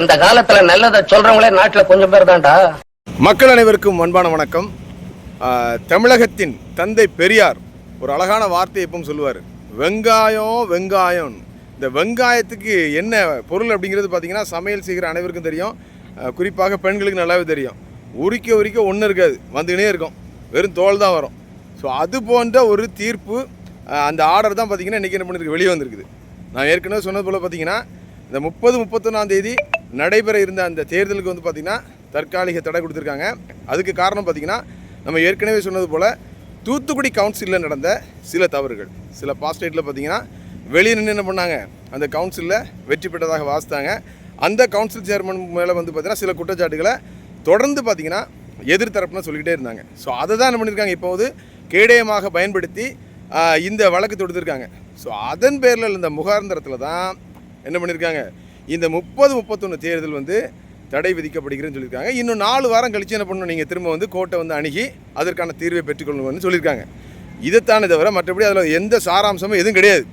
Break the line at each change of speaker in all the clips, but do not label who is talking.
இந்த காலத்துல நல்லதை சொல்றவங்களே நாட்டுல கொஞ்சம் பேர் தான்டா.
மக்கள் அனைவருக்கும் அன்பான வணக்கம். தமிழகத்தின் தந்தை பெரியார் ஒரு அழகான வார்த்தையை எப்பவும் சொல்லுவார். வெங்காயம் வெங்காயம். இந்த வெங்காயத்துக்கு என்ன பொருள் அப்படிங்கிறது பார்த்தீங்கன்னா சமையல் செய்கிற அனைவருக்கும் தெரியும். குறிப்பாக பெண்களுக்கு நல்லாவே தெரியும். உரிக்க உரிக்க ஒன்றும் இருக்காது. வந்துக்கினே இருக்கும். வெறும் தோல் தான் வரும். ஸோ அது போன்ற ஒரு தீர்ப்பு அந்த ஆர்டர் தான் பார்த்தீங்கன்னா இன்றைக்கி என்ன பண்ணிருக்கு? வெளியே வந்திருக்குது. நான் ஏற்கனவே சொன்னது போல் பார்த்தீங்கன்னா இந்த முப்பது முப்பத்தொன்னாம் தேதி நடைபெற இருந்த அந்த தேர்தலுக்கு வந்து பார்த்திங்கன்னா தற்காலிக தடை கொடுத்துருக்காங்க. அதுக்கு காரணம் பார்த்திங்கன்னா நம்ம ஏற்கனவே சொன்னது போல் தூத்துக்குடி கவுன்சிலில் நடந்த சில தவறுகள். சில பாஸ்டேட்டில் பார்த்தீங்கன்னா வெளியே நின்று என்ன பண்ணாங்க? அந்த கவுன்சிலில் வெற்றி பெற்றதாக வாசித்தாங்க. அந்த கவுன்சில் சேர்மன் மேலே வந்து பார்த்திங்கன்னா சில குற்றச்சாட்டுகளை தொடர்ந்து பார்த்திங்கன்னா எதிர்த்தரப்புன்னு சொல்லிக்கிட்டே இருந்தாங்க. ஸோ அதை தான் என்ன பண்ணியிருக்காங்க இப்போது கேடயமாக பயன்படுத்தி இந்த வழக்கு தொடுத்திருக்காங்க. ஸோ அதன் பேரில் இந்த முகாந்திரத்தில் தான் என்ன பண்ணியிருக்காங்க இந்த முப்பது முப்பத்தொன்று தேர்தல் வந்து தடை விதிக்கப்படுகிறேன்னு சொல்லியிருக்காங்க. இன்னும் நாலு வாரம் கழித்து என்ன பண்ணணும்? நீங்கள் திரும்ப வந்து கோர்ட்டை வந்து அணுகி அதற்கான தீர்வை பெற்றுக்கொள்ளணும்னு சொல்லியிருக்காங்க. இதைத்தானே தவிர மற்றபடி அதில் எந்த சாராம்சமும் எதுவும் கிடையாது.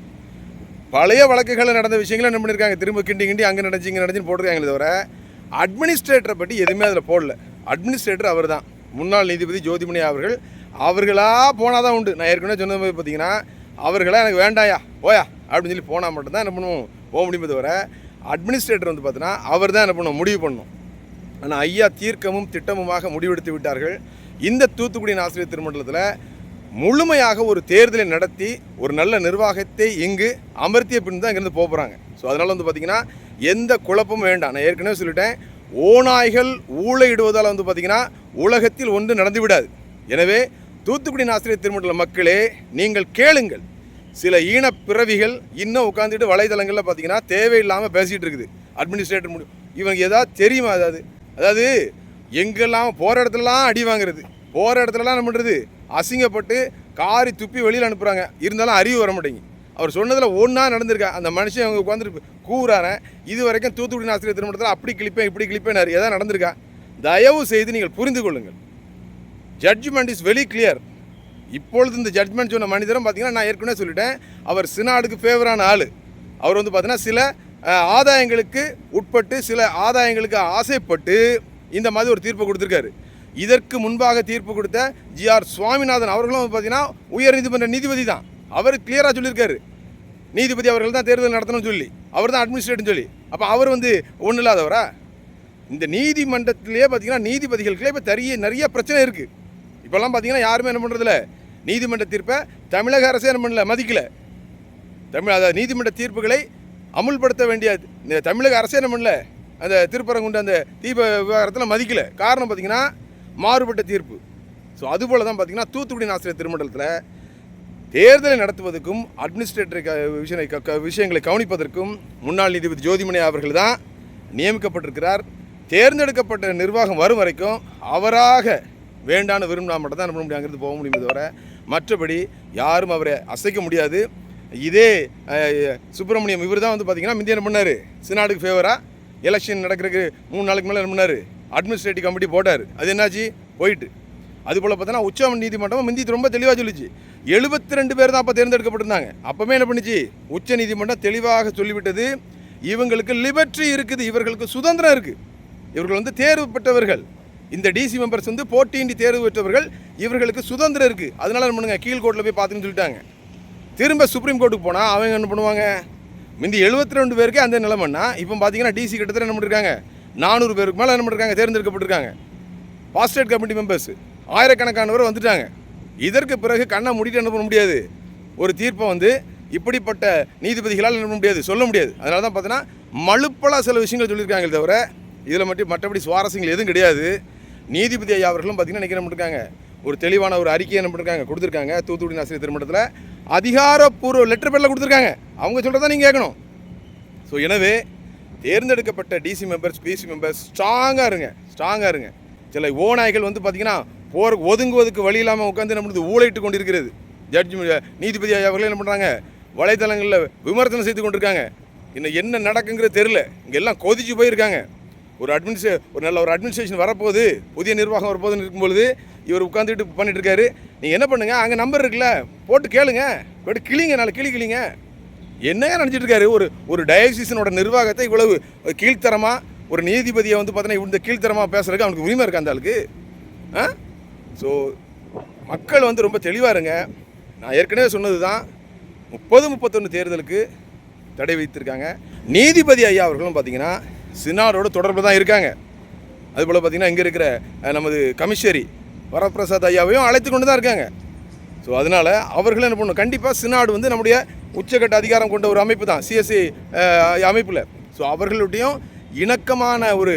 பழைய வழக்குகளில் நடந்த விஷயங்களை என்ன பண்ணியிருக்காங்க திரும்ப கிண்டி கிண்டி அங்கே நடந்துச்சு இங்கே நடந்துச்சுன்னு போட்டிருக்காங்களே தவிர அட்மினிஸ்ட்ரேட்டரை பற்றி எதுவுமே அதில் போடல. அட்மினிஸ்ட்ரேட்டர் அவர் தான் முன்னாள் நீதிபதி ஜோதிமணி அவர்கள் அவர்களாக போனால் தான் உண்டு. நான் ஏற்கனவே சொன்னது பார்த்தீங்கன்னா அவர்களா எனக்கு வேண்டாயா போயா அப்படின்னு சொல்லி போனால் மட்டும்தான் என்ன பண்ணுவோம்? போக முடியுமே தவிர அட்மினிஸ்ட்ரேட்டர் வந்து பார்த்தீங்கன்னா அவர் தான் என்ன பண்ணும் முடிவு பண்ணணும். ஆனால் ஐயா தீர்க்கமும் திட்டமுமாக முடிவெடுத்து விட்டார்கள். இந்த தூத்துக்குடி ஆசிரியர் திருமண்டலத்தில் முழுமையாக ஒரு தேர்தலை நடத்தி ஒரு நல்ல நிர்வாகத்தை இங்கு அமர்த்திய பின் தான் இங்கேருந்து போகிறாங்க ஸோ அதனால் வந்து பார்த்திங்கன்னா எந்த குழப்பமும் வேண்டாம். நான் ஏற்கனவே சொல்லிட்டேன் ஓநாய்கள் ஊழையிடுவதால் வந்து பார்த்திங்கன்னா உலகத்தில் ஒன்று நடந்து விடாது எனவே தூத்துக்குடி ஆசிரியர் திருமண்டல மக்களே நீங்கள் கேளுங்கள். சில ஈனப் பிறவிகள் இன்னும் உட்காந்துட்டு வலைதளங்களில் பார்த்தீங்கன்னா தேவையில்லாமல் பேசிகிட்டு இருக்குது. அட்மினிஸ்ட்ரேட்டர் முடி இவங்க ஏதாவது தெரியுமா அதாவது அதாவது எங்கெல்லாம் போகிற இடத்துலலாம் அடி வாங்குறது போகிற இடத்துலலாம் என்ன பண்ணுறது அசிங்கப்பட்டு காரி துப்பி வெளியில் அனுப்புகிறாங்க இருந்தாலும் அறிவு வர மாட்டேங்குது. அவர் சொன்னதில் ஒன்றா நடந்திருக்கா? அந்த மனுஷன் அவங்க உட்காந்துட்டு கூறாரன் இது வரைக்கும் தூத்துக்குடி ஆசிரியர் திருமணத்தில் அப்படி கிளிப்பேன் இப்படி கிளிப்பேன் எதாவது நடந்திருக்கா? தயவு செய்து நீங்கள் புரிந்து கொள்ளுங்கள். ஜட்ஜ்மெண்ட் இஸ் வெரி கிளியர் இப்பொழுது இந்த ஜட்ஜ்மெண்ட் சொன்ன மனிதரும் பார்த்தீங்கன்னா நான் ஏற்கனவே சொல்லிட்டேன். அவர் சினாடுக்கு ஃபேவரான ஆள். அவர் வந்து பார்த்தீங்கன்னா சில ஆதாயங்களுக்கு உட்பட்டு சில ஆதாயங்களுக்கு ஆசைப்பட்டு இந்த மாதிரி ஒரு தீர்ப்பு கொடுத்துருக்காரு. இதற்கு முன்பாக தீர்ப்பு கொடுத்த ஜிஆர் சுவாமிநாதன் அவர்களும் வந்து பார்த்தீங்கன்னா உயர் நீதிமன்ற நீதிபதி தான். அவர் கிளியராக சொல்லியிருக்காரு. நீதிபதி அவர்கள் தான் தேர்தல் நடத்தணும்னு சொல்லி. அவர் தான் அட்மினிஸ்ட்ரேட்னு சொல்லி. அப்போ அவர் வந்து ஒன்றும் இல்லாதவரா? இந்த நீதிமன்றத்திலேயே பார்த்தீங்கன்னா நீதிபதிகளுக்குள்ளே இப்போ நிறைய நிறைய பிரச்சனை இருக்குது இப்போல்லாம் பார்த்தீங்கன்னா யாருமே என்ன பண்ணுறதில்ல நீதிமன்ற தீர்ப்பை தமிழக அரசே என்ன பண்ணல? மதிக்கலை. தமிழ் அதாவது நீதிமன்ற தீர்ப்புகளை அமுல்படுத்த வேண்டிய இந்த தமிழக அரசே என்ன பண்ணல? அந்த திருப்பரங்குன்ற அந்த தீப விவகாரத்தில் மதிக்கலை. காரணம் பார்த்தீங்கன்னா மாறுபட்ட தீர்ப்பு. ஸோ அதுபோல் தான் பார்த்தீங்கன்னா தூத்துக்குடி ஆசிரியர் திருமண்டலத்தில் தேர்தலை நடத்துவதற்கும் அட்மினிஸ்ட்ரேட்டர் விஷய க- க- விஷயங்களை கவனிப்பதற்கும் முன்னாள் நீதிபதி ஜோதிமணி அவர்கள் தான் நியமிக்கப்பட்டிருக்கிறார். தேர்ந்தெடுக்கப்பட்ட நிர்வாகம் வரும் வரைக்கும் அவராக வேண்டான்னு விரும்பினா மட்டும் தான் என்ன பண்ண முடியும் அங்கிருந்து போக முடியுமே தவிர மற்றபடி யாரும் அவரை அசைக்க முடியாது. இதே சுப்பிரமணியம் இவர் தான் வந்து பார்த்தீங்கன்னா முந்தைய என்ன பண்ணார்? சினாடுக்கு ஃபேவராக எலெக்ஷன் நடக்கிறதுக்கு மூணு நாளைக்கு மேலே என்ன பண்ணார்? அட்மினிஸ்ட்ரேட்டிவ் கமிட்டி போட்டார். அது என்னாச்சு? போயிட்டு. அதுபோல் பார்த்தோன்னா உச்ச நீதிமன்றம் முந்தி ரொம்ப தெளிவாக சொல்லிச்சு. எழுபத்தி ரெண்டு பேர் தான் அப்போ தேர்ந்தெடுக்கப்பட்டிருந்தாங்க. அப்போவே என்ன பண்ணுச்சு? உச்ச நீதிமன்றம் தெளிவாக சொல்லிவிட்டது. இவங்களுக்கு லிபர்ட்டி இருக்குது. இவர்களுக்கு சுதந்திரம் இருக்குது இவர்கள் வந்து தேர்வு பெற்றவர்கள். இந்த டிசி மெம்பர்ஸ் வந்து போட்டியின்றி தேர்வு பெற்றவர்கள் இவர்களுக்கு சுதந்திரம் இருக்குது அதனால் என்ன பண்ணுங்க? கீழ்கோர்ட்டில் போய் பார்த்துன்னு சொல்லிட்டாங்க. திரும்ப சுப்ரீம் கோர்ட்டுக்கு போனால் அவங்க என்ன பண்ணுவாங்க? முந்தி எழுபத்தி ரெண்டு பேருக்கே அந்த நிலைமைன்னா இப்போ பார்த்தீங்கன்னா டிசி கிட்டத்தட்ட என்ன பண்ணிருக்காங்க? நானூறு பேருக்கு மேலே என்ன பண்ணிருக்காங்க? தேர்ந்தெடுக்கப்பட்டிருக்காங்க. பாஸ்டேட் கமிட்டி மெம்பர்ஸ் ஆயிரக்கணக்கானவர் வந்துட்டாங்க. இதற்கு பிறகு கண்ணை முடிட்டு என்ன பண்ண முடியாது? ஒரு தீர்ப்பை வந்து இப்படிப்பட்ட நீதிபதிகளால் என்ன பண்ண முடியாது? சொல்ல முடியாது. அதனால தான் பார்த்தீங்கன்னா மழுப்பலாக சில விஷயங்கள் சொல்லியிருக்காங்களே தவிர இதில் மட்டும் மற்றபடி சுவாரஸ்யங்கள் எதுவும் கிடையாது. நீதிபதி ஐயா அவர்களும் பார்த்தீங்கன்னா நினைக்கிற பண்ணிருக்காங்க ஒரு தெளிவான ஒரு அறிக்கையை என்ன பண்ணிருக்காங்க? கொடுத்துருக்காங்க. தூத்துக்குடி ஆசிரியர் திருமணத்தில் அதிகாரப்பூர்வ லெட்டர் பேரில் கொடுத்துருக்காங்க. அவங்க சொல்கிறத நீங்கள் கேட்கணும். ஸோ எனவே தேர்ந்தெடுக்கப்பட்ட டிசி மெம்பர்ஸ் பிசி மெம்பர்ஸ் ஸ்ட்ராங்காக இருங்க. ஸ்ட்ராங்காக இருங்க. சில ஓநாய்கள் வந்து பார்த்திங்கன்னா போர் ஒதுங்குவதற்கு வழி இல்லாமல் உட்காந்து நம்மளுக்கு ஊழையிட்டு கொண்டிருக்கிறது. ஜட்ஜ் நீதிபதி ஐயா அவர்களே என்ன பண்ணுறாங்க வலைத்தளங்களில் விமர்சனம் செய்து கொண்டிருக்காங்க. இன்னும் என்ன நடக்குங்கிறது தெரில இங்கே எல்லாம் கொதிச்சு போயிருக்காங்க. ஒரு அட்மினிஸ்ட்ரே ஒரு நல்ல ஒரு அட்மினிஸ்ட்ரேஷன் வரப்போகுது புதிய நிர்வாகம் வரப்போகுதுன்னு இருக்கும்பொழுது இவர் உட்காந்துட்டு பண்ணிட்டு இருக்காரு நீங்கள் என்ன பண்ணுங்க? அங்கே நம்பர் இருக்குல்ல போட்டு கேளுங்க. போட்டு கிளிங்க நாளை கிளி கிளிங்க என்னங்க நினச்சிட்டு இருக்காரு ஒரு ஒரு டயசிஸனோட நிர்வாகத்தை இவ்வளவு கீழ்த்தரமாக ஒரு நீதிபதியை வந்து பார்த்தீங்கன்னா இந்த கீழ்த்தரமாக பேசுறதுக்கு அவனுக்கு உரிமை இருக்கா அந்த ஆளுக்கு? ஆ? ஸோ மக்கள் வந்து ரொம்ப தெளிவாக இருங்க. நான் ஏற்கனவே சொன்னது தான் முப்பது முப்பத்தொன்று தேர்தலுக்கு தடை வைத்திருக்காங்க நீதிபதி ஐயா அவர்களும் பார்த்தீங்கன்னா சின்னாரோட தொடர்பு தான் இருக்காங்க. அதுபோல் பார்த்தீங்கன்னா இங்கே இருக்கிற நமது கமிஷரி வரப்பிரசாத் ஐயாவையும் அழைத்து கொண்டு தான் இருக்காங்க. ஸோ அதனால் அவர்கள் என்ன பண்ணணும்? கண்டிப்பாக சினாடு வந்து நம்முடைய உச்சக்கட்ட அதிகாரம் கொண்ட ஒரு அமைப்பு தான் சிஎஸ்சி அமைப்பில். ஸோ அவர்களுடையும் இணக்கமான ஒரு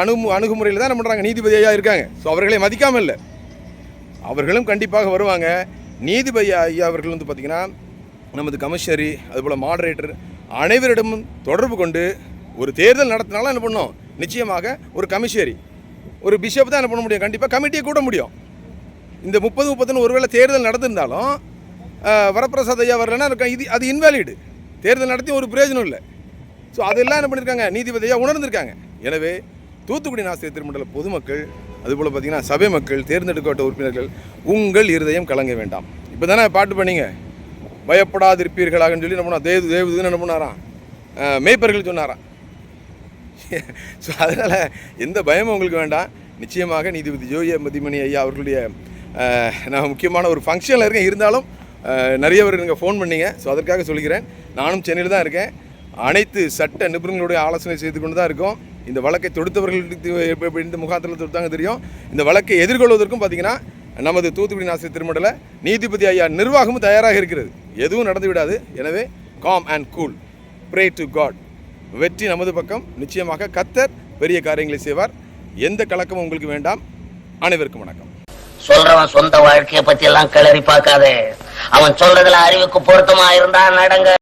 அணு அணுகுமுறையில் தான் என்ன பண்ணுறாங்க நீதிபதியாக இருக்காங்க. ஸோ அவர்களை மதிக்காமல் இல்லை. அவர்களும் கண்டிப்பாக வருவாங்க. நீதிபதி ஐயா அவர்கள் வந்து பார்த்திங்கன்னா நமது கமிஷனரி அதுபோல் மாடரேட்டர் அனைவரிடமும் தொடர்பு கொண்டு ஒரு தேர்தல் நடத்தினாலும் என்ன பண்ணோம்? நிச்சயமாக ஒரு கமிஷனரி ஒரு பிஷப் தான் என்ன பண்ண முடியும்? கண்டிப்பாக கமிட்டியை கூட முடியும். இந்த முப்பது முப்பதுன்னு ஒருவேளை தேர்தல் நடந்திருந்தாலும் வரப்பிரசாத் ஐயா வரலன்னா இருக்கும் இது அது இன்வேலிடு தேர்தல் நடத்தி ஒரு பிரயோஜனம் இல்லை. ஸோ அதெல்லாம் என்ன பண்ணியிருக்காங்க நீதிபதி ஐயா உணர்ந்திருக்காங்க. எனவே தூத்துக்குடி நாசிரியர் திருமண்டல பொதுமக்கள் அதுபோல் பார்த்தீங்கன்னா சபை மக்கள் தேர்ந்தெடுக்கப்பட்ட உறுப்பினர்கள் உங்கள் இருதயம் கலங்க வேண்டாம். இப்போ தானே பாட்டு பண்ணிங்க? பயப்படாதிருப்பீர்களாகன்னு சொல்லி என்ன பண்ணா? தேவ தேவதுன்னு என்ன பண்ணாராம்? மேய்ப்பர்கள் சொன்னாராம். ஸோ அதனால் எந்த பயமும் உங்களுக்கு வேண்டாம். நிச்சயமாக நீதிபதி ஜோய மதிமணி ஐயா அவர்களுடைய நான் முக்கியமான ஒரு ஃபங்க்ஷனில் இருக்கேன். இருந்தாலும் நிறைய பேர் நீங்கள் ஃபோன் பண்ணீங்க. ஸோ அதற்காக சொல்லிக்கிறேன் நானும் சென்னையில் தான் இருக்கேன். அனைத்து சட்ட நிபுணர்களுடைய ஆலோசனை செய்து கொண்டு தான் இருக்கோம். இந்த வழக்கை தொடுத்தவர்களுக்கு எப்படி இந்த முகாந்திரத்தில் தொடுத்தாங்க தெரியும். இந்த வழக்கை எதிர்கொள்வதற்கும் பார்த்தீங்கன்னா நமது தூத்துக்குடி நாசிரியர் திருமண்டல நீதிபதி ஐயா நிர்வாகமும் தயாராக இருக்கிறது. எதுவும் நடந்து விடாது. எனவே calm and cool pray to God வெற்றி நமது பக்கம். நிச்சயமாக கத்தர் பெரிய காரியங்களை செய்வார். எந்த கலக்கமும் உங்களுக்கு வேண்டாம். அனைவருக்கும் வணக்கம்.
சொல்றவன் சொந்த வாழ்க்கையை பத்தி எல்லாம் கிளறி பார்க்காதே. அவன் சொல்றதுல அறிவுக்கு பொருத்தமா இருந்தா நடங்க.